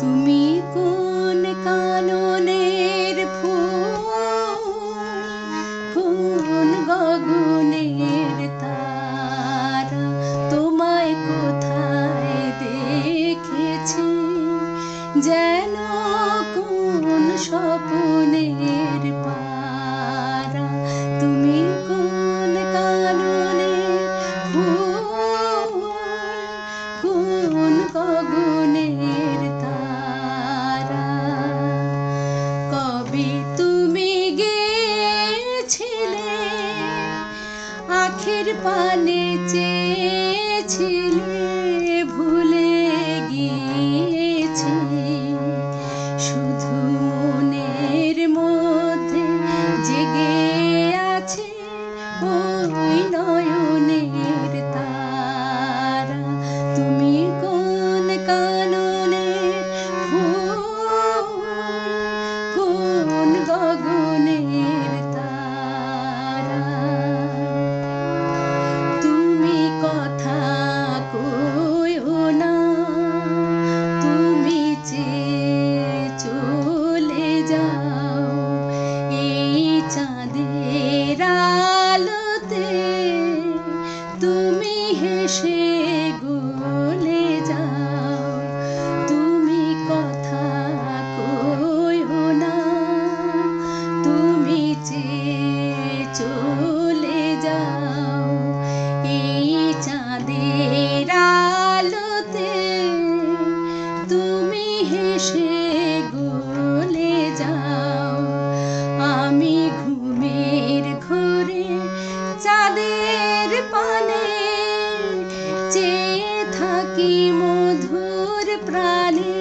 তুমি কোন কাননের ফুল? কোন গগনের তারা? তোমায় কোথায় দেখেছি? যেন কোন স্বপনের আখের পানে চেয়েছিলে ভুলে গিয়েছি। শুধু যাও। এই চাঁদের আলোতে তুমি হেসে গলে যাও, তুমি কথা কইও না, তুমি যে চলে যাও। এই চাঁদের আলোতে তুমি হেসে প্রাণে যে থাকি মধুর প্রাণে।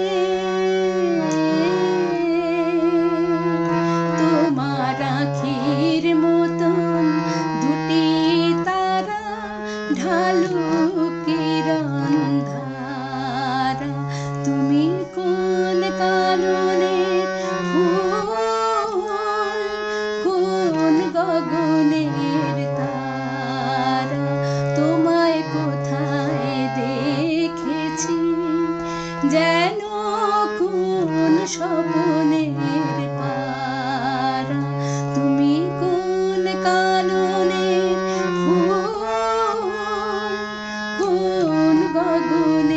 তোমার আখির মতন দুটি তারা ঢালুকি রন্ধারা তুমি কোন কারণে ফুল, কোন গগন স্বপনের পারা। তুমি কোন কাননের ফুল কোন গগনে